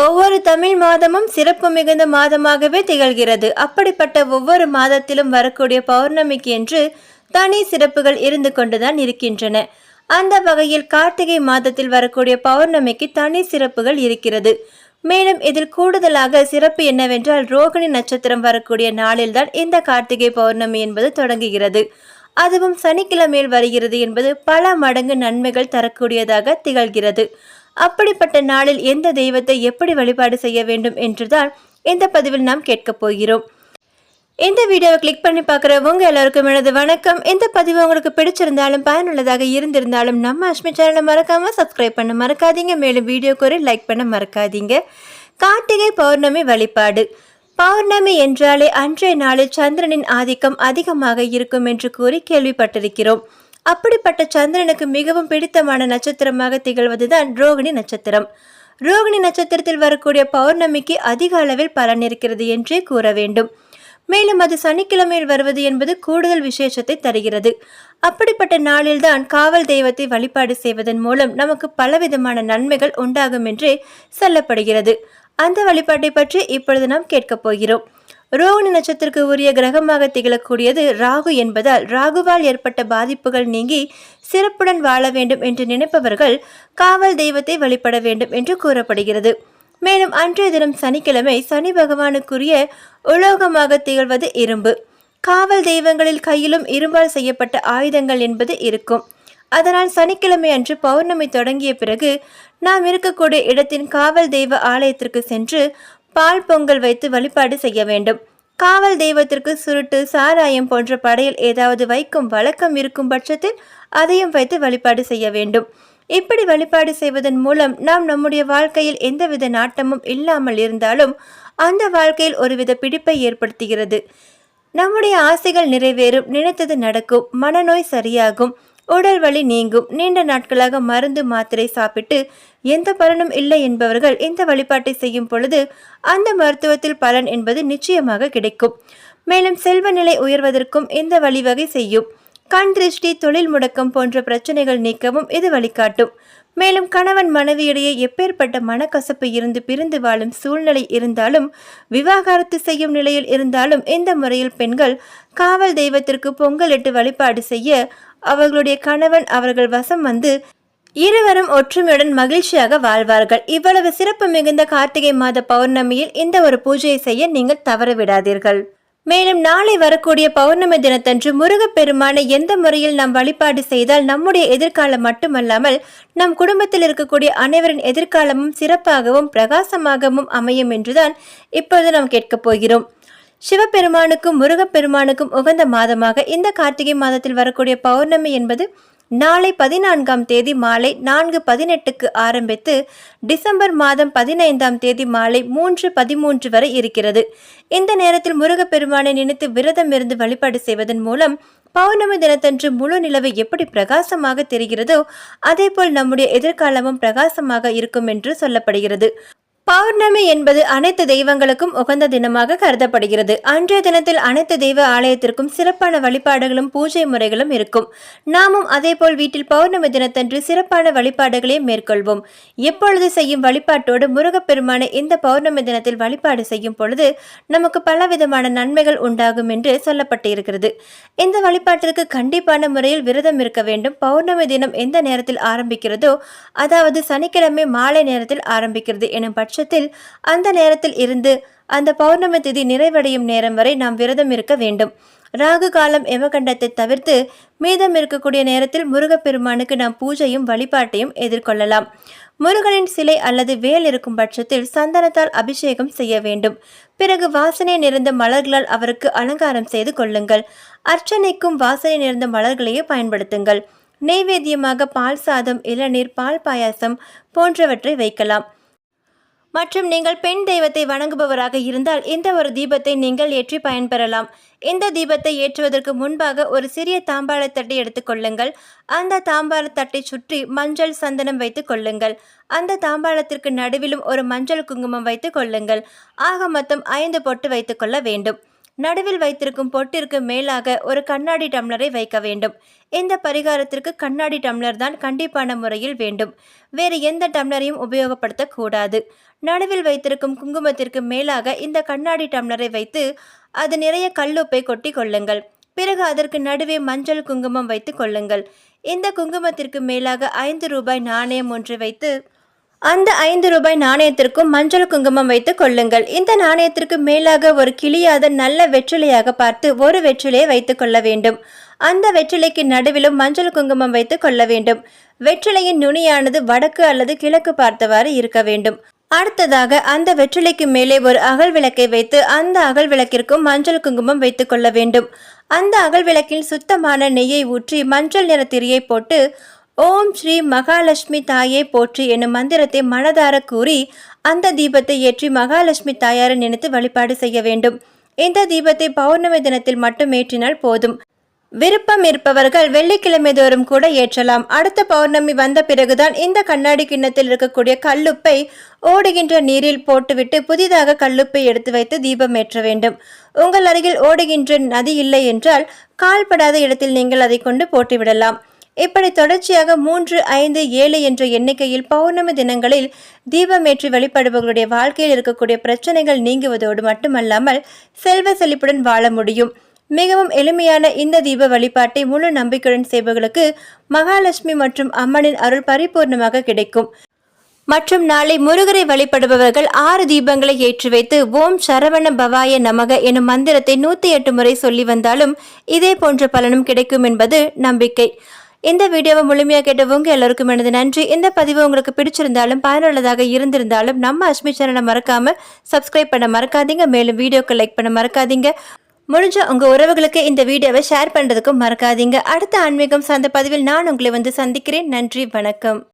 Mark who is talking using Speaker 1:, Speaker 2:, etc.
Speaker 1: ஒவ்வொரு தமிழ் மாதமும் சிறப்பு மிகுந்த மாதமாகவே திகழ்கிறது. அப்படிப்பட்ட ஒவ்வொரு மாதத்திலும் வரக்கூடிய பௌர்ணமிக்கு என்று தனி சிறப்புகள் இருந்து கொண்டுதான் இருக்கின்றன. அந்த வகையில் கார்த்திகை மாதத்தில் வரக்கூடிய பௌர்ணமிக்கு தனி சிறப்புகள் இருக்கிறது. மேலும் இதில் கூடுதலாக சிறப்பு என்னவென்றால் ரோகிணி நட்சத்திரம் வரக்கூடிய நாளில்தான் இந்த கார்த்திகை பௌர்ணமி என்பது தொடங்குகிறது. அதுவும் சனிக்கிழமையில் வருகிறது என்பது பல மடங்கு நன்மைகள் தரக்கூடியதாக திகழ்கிறது. அப்படிப்பட்ட நாளில் எந்த தெய்வத்தை எப்படி வழிபாடு செய்ய வேண்டும் என்றுதான் இந்த பதிவில் நாம் கேட்கப் போகிறோம். இந்த வீடியோவை கிளிக் பண்ணி பார்க்குற உங்கள் எல்லாருக்கும் எனது வணக்கம். இந்த பதிவு உங்களுக்கு பிடிச்சிருந்தாலும் பயனுள்ளதாக இருந்திருந்தாலும் நம்ம அஷ்மி சேனலை மறக்காமல் சப்ஸ்கிரைப் பண்ண மறக்காதீங்க. மேலும் வீடியோக்கு ஒரு லைக் பண்ண மறக்காதீங்க. கார்த்திகை பௌர்ணமி வழிபாடு. பௌர்ணமி என்றாலே அன்றைய நாளில் சந்திரனின் ஆதிக்கம் அதிகமாக இருக்கும் என்று கூறி கேள்விப்பட்டிருக்கிறோம். அப்படிப்பட்ட சந்திரனுக்கு மிகவும் பிடித்தமான நட்சத்திரமாக திகழ்வதுதான் ரோகிணி நட்சத்திரம். ரோகிணி நட்சத்திரத்தில் வரக்கூடிய பௌர்ணமிக்கு அதிக அளவில் பலன் இருக்கிறது என்றே கூற வேண்டும். மேலும் அது சனிக்கிழமையில் வருவது என்பது கூடுதல் விசேஷத்தை தருகிறது. அப்படிப்பட்ட நாளில்தான் காவல் தெய்வத்தை வழிபாடு செய்வதன் மூலம் நமக்கு பலவிதமான நன்மைகள் உண்டாகும் என்றே சொல்லப்படுகிறது. அந்த வழிபாட்டை பற்றி இப்பொழுது நாம் கேட்கப் போகிறோம். ரோகிணி நட்சத்திரக்கு உரிய கிரகமாக திகழக்கூடியது ராகு என்பதால் ராகுவால் ஏற்பட்ட பாதிப்புகள் நீங்கி சிறப்புடன் வாழ வேண்டும் என்று நினைப்பவர்கள் காவல் தெய்வத்தை வழிபட வேண்டும் என்று கூறப்படுகிறது. மேலும் அன்றைய தினம் சனிக்கிழமை சனி பகவானுக்குரிய உலோகமாக திகழ்வது இரும்பு. காவல் தெய்வங்களில் கையிலும் இரும்பால் செய்யப்பட்ட ஆயுதங்கள் என்பது இருக்கும். அதனால் சனிக்கிழமை அன்று பௌர்ணமி தொடங்கிய பிறகு நாம் இருக்கக்கூடிய இடத்தின் காவல் தெய்வ ஆலயத்திற்கு சென்று பால் பொங்கல் வைத்து வழிபாடு செய்ய வேண்டும். காவல் தெய்வத்திற்கு சுருட்டு சாராயம் போன்ற படையில் ஏதாவது வைக்கும் வழக்கம் இருக்கும் பட்சத்தில் அதையும் வைத்து வழிபாடு செய்ய வேண்டும். இப்படி வழிபாடு செய்வதன் மூலம் நாம் நம்முடைய வாழ்க்கையில் எந்தவித நாட்டமும் இல்லாமல் இருந்தாலும் அந்த வாழ்க்கையில் ஒருவித பிடிப்பை ஏற்படுத்துகிறது. நம்முடைய ஆசைகள் நிறைவேறும் நினைத்தது நடக்கும் மனநோய் சரியாகும். உடல் வலி நீங்கும். நீண்ட நாட்களாக மருந்து மாத்திரை சாப்பிட்டு எந்த பலனும் இல்லை என்பவர்கள் இந்த வழிபாட்டை செய்யும் பொழுது அந்த மருத்துவத்தில் பலன் என்பது நிச்சயமாக கிடைக்கும். மேலும் செல்வ நிலை உயர்வதற்கும் இந்த வழிவகை செய்யும். கண் திருஷ்டி தொழில் முடக்கம் போன்ற பிரச்சனைகள் நீக்கவும் இது வழிகாட்டும். மேலும் கணவன் மனைவியிடையே எப்பேற்பட்ட மனக்கசப்பு இருந்து பிரிந்து வாழும் சூழ்நிலை இருந்தாலும் விவாகரத்து செய்யும் நிலையில் இருந்தாலும் இந்த முறையில் பெண்கள் காவல் தெய்வத்திற்கு பொங்கலிட்டு வழிபாடு செய்ய அவர்களுடைய கணவன் அவர்கள் வசம் வந்து இருவரும் ஒற்றுமையுடன் மகிழ்ச்சியாக வாழ்வார்கள். இவ்வளவு சிறப்பு மிகுந்த கார்த்திகை மாத பௌர்ணமியில் இந்த ஒரு பூஜையை செய்ய நீங்கள் தவறவிடாதீர்கள் மேலும் நாளை வரக்கூடிய பௌர்ணமி தினத்தன்று முருகப்பெருமானை எந்த முறையில் நாம் வழிபாடு செய்தால் நம்முடைய எதிர்காலம் மட்டுமல்லாமல் நம் குடும்பத்தில் இருக்கக்கூடிய அனைவரின் எதிர்காலமும் சிறப்பாகவும் பிரகாசமாகவும் அமையும் என்றுதான் இப்பொழுது நாம் கேட்கப் போகிறோம். சிவபெருமானுக்கும் முருகப்பெருமானுக்கும் உகந்த மாதமாக இந்த கார்த்திகை மாதத்தில் வரக்கூடிய பௌர்ணமி என்பது நாளை பதினான்காம் தேதி மாலை நான்கு பதினெட்டுக்கு ஆரம்பித்து டிசம்பர் மாதம் பதினைந்தாம் தேதி மாலை மூன்று பதிமூன்று வரை இருக்கிறது. இந்த நேரத்தில் முருகப்பெருமானை நினைத்து விரதம் இருந்து வழிபாடு செய்வதன் மூலம் பௌர்ணமி தினத்தன்று முழு நிலவு எப்படி பிரகாசமாக தெரிகிறதோ அதேபோல் நம்முடைய எதிர்காலமும் பிரகாசமாக இருக்கும் என்று சொல்லப்படுகிறது. பௌர்ணமி என்பது அனைத்து தெய்வங்களுக்கும் உகந்த தினமாக கருதப்படுகிறது. அன்றைய தினத்தில் அனைத்து தெய்வ ஆலயத்திற்கும் சிறப்பான வழிபாடுகளும் பூஜை முறைகளும் இருக்கும். நாமும் அதேபோல் வீட்டில் பௌர்ணமி தினத்தன்று சிறப்பான வழிபாடுகளை மேற்கொள்வோம். எப்பொழுது செய்யும் வழிபாட்டோடு முருகப்பெருமானை இந்த பௌர்ணமி தினத்தில் வழிபாடு செய்யும் பொழுது நமக்கு பலவிதமான நன்மைகள் உண்டாகும் என்று சொல்லப்பட்டு இருக்கிறது இந்த வழிபாட்டிற்கு கண்டிப்பான முறையில் விரதம் இருக்க வேண்டும். பௌர்ணமி தினம் எந்த நேரத்தில் ஆரம்பிக்கிறதோ அதாவது சனிக்கிழமை மாலை நேரத்தில் ஆரம்பிக்கிறது எனும் பட்சத்தில் அந்த நேரத்தில் இருந்து அந்த பௌர்ணமி திதி நிறைவடையும் நேரம் வரை நாம் விரதம் இருக்க வேண்டும். ராகு காலம் எமகண்டத்தை தவிர்த்து மீதம் இருக்கக்கூடிய நேரத்தில் முருகப்பெருமானுக்கு நாம் பூஜையும் வழிபாட்டையும் எதிர்கொள்ளலாம். முருகனின் சிலை அல்லது வேல் இருக்கும் பட்சத்தில் சந்தனத்தால் அபிஷேகம் செய்ய வேண்டும். பிறகு வாசனை நிறைந்த மலர்களால் அவருக்கு அலங்காரம் செய்து கொள்ளுங்கள். அர்ச்சனைக்கும் வாசனை நிறைந்த மலர்களையே பயன்படுத்துங்கள். நெய்வேத்தியமாக பால் சாதம் இளநீர் பால் பாயாசம் போன்றவற்றை வைக்கலாம். மற்றும் நீங்கள் பெண் தெய்வத்தை வணங்குபவராக இருந்தால் இந்த ஒரு தீபத்தை நீங்கள் ஏற்றி பயன்பெறலாம். இந்த தீபத்தை ஏற்றுவதற்கு முன்பாக ஒரு சிறிய தாம்பாளத்தட்டை எடுத்துக்கொள்ளுங்கள் அந்த தாம்பாளத்தட்டை சுற்றி மஞ்சள் சந்தனம் வைத்து கொள்ளுங்கள். அந்த தாம்பாளத்திற்கு நடுவிலும் ஒரு மஞ்சள் குங்குமம் வைத்து கொள்ளுங்கள். ஆக மொத்தம் ஐந்து பொட்டு வைத்துக்கொள்ள வேண்டும். நடுவில் வைத்திருக்கும் பொட்டிற்கு மேலாக ஒரு கண்ணாடி டம்ளரை வைக்க வேண்டும். இந்த பரிகாரத்திற்கு கண்ணாடி டம்ளர் தான் கண்டிப்பான முறையில் வேண்டும். வேறு எந்த டம்ளரையும் உபயோகப்படுத்தக்கூடாது. நடுவில் வைத்திருக்கும் குங்குமத்திற்கு மேலாக இந்த கண்ணாடி டம்ளரை வைத்து அது நிறைய கல்லுப்பை கொட்டி கொள்ளுங்கள். பிறகு அதற்கு நடுவே மஞ்சள் குங்குமம் வைத்து கொள்ளுங்கள். இந்த குங்குமத்திற்கு மேலாக ஐந்து ரூபாய் நாணயம் ஒன்று வைத்து அந்த ஐந்து ரூபாய் நாணயத்திற்கும் மஞ்சள் குங்குமம் வைத்து கொள்ளுங்கள். இந்த நாணயத்திற்கு மேலாக ஒரு கிளியாத நல்ல வெற்றிலையாக பார்த்து ஒரு வெற்றிலையை வைத்து கொள்ள வேண்டும். அந்த வெற்றிலைக்கு நடுவிலும் மஞ்சள் குங்குமம் வைத்து கொள்ள வேண்டும். வெற்றிலையின் நுனியானது வடக்கு அல்லது கிழக்கு பார்த்தவாறு இருக்க வேண்டும். அடுத்ததாக அந்த வெற்றிலைக்கு மேலே ஒரு அகல் விளக்கை வைத்து அந்த அகல் விளக்கிற்கும் மஞ்சள் குங்குமம் வைத்து கொள்ள வேண்டும். அந்த அகல் விளக்கில் சுத்தமான நெய்யை ஊற்றி மஞ்சள் நிற திரியை போட்டு ஓம் ஸ்ரீ மகாலட்சுமி தாயே போற்றி என்னும் மந்திரத்தை மனதார கூறி அந்த தீபத்தை ஏற்றி மகாலட்சுமி தாயாரை நினைத்து வழிபாடு செய்ய வேண்டும். இந்த தீபத்தை பௌர்ணமி தினத்தில் மட்டும் ஏற்றினால் போதும். விருப்பம் இருப்பவர்கள் வெள்ளிக்கிழமை தோறும் கூட ஏற்றலாம். அடுத்த பௌர்ணமி வந்த பிறகுதான் இந்த கண்ணாடி கிண்ணத்தில் இருக்கக்கூடிய கல்லுப்பை ஓடுகின்ற நீரில் போட்டுவிட்டு புதிதாக கல்லுப்பை எடுத்து வைத்து தீபம் ஏற்ற வேண்டும். உங்கள் அருகில் ஓடுகின்ற நதி இல்லை என்றால் கால்படாத இடத்தில் நீங்கள் அதை கொண்டு போட்டுவிடலாம். இப்படி தொடர்ச்சியாக மூன்று ஐந்து ஏழு என்ற எண்ணிக்கையில் பௌர்ணமி தினங்களில் தீபமேற்றி வழிபடுபவர்களுடைய வாழ்க்கையில் இருக்கக்கூடிய பிரச்சனைகள் நீங்குவதோடு மட்டுமல்லாமல் செல்வ செழிப்புடன் வாழ முடியும். மிகவும் எளிமையான இந்த தீப வழிபாட்டை முழு நம்பிக்கையுடன் செய்பவர்களுக்கு மகாலட்சுமி மற்றும் அம்மனின் அருள் பரிபூர்ணமாக கிடைக்கும். மற்றும் நாளை முருகரை வழிபடுபவர்கள் ஆறு தீபங்களை ஏற்றி வைத்து ஓம் சரவண பவாய நமக எனும் மந்திரத்தை நூற்றி எட்டு முறை சொல்லி வந்தாலும் இதே போன்ற பலனும் கிடைக்கும் என்பது நம்பிக்கை. இந்த வீடியோவை முழுமையாக கேட்டவங்க எல்லாருக்கும் எனது நன்றி. இந்த பதிவு உங்களுக்கு பிடிச்சிருந்தாலும் பயனுள்ளதாக இருந்திருந்தாலும் நம்ம அஸ்மி சேனலை மறக்காம சப்ஸ்கிரைப் பண்ண மறக்காதீங்க. மேலும் வீடியோக்கு லைக் பண்ண மறக்காதீங்க. முடிஞ்ச உங்கள் உறவுகளுக்கு இந்த வீடியோவை ஷேர் பண்ணுறதுக்கும் மறக்காதீங்க. அடுத்த ஆன்மீகம் சார்ந்த பதிவில் நான் உங்களை வந்து சந்திக்கிறேன். நன்றி வணக்கம்.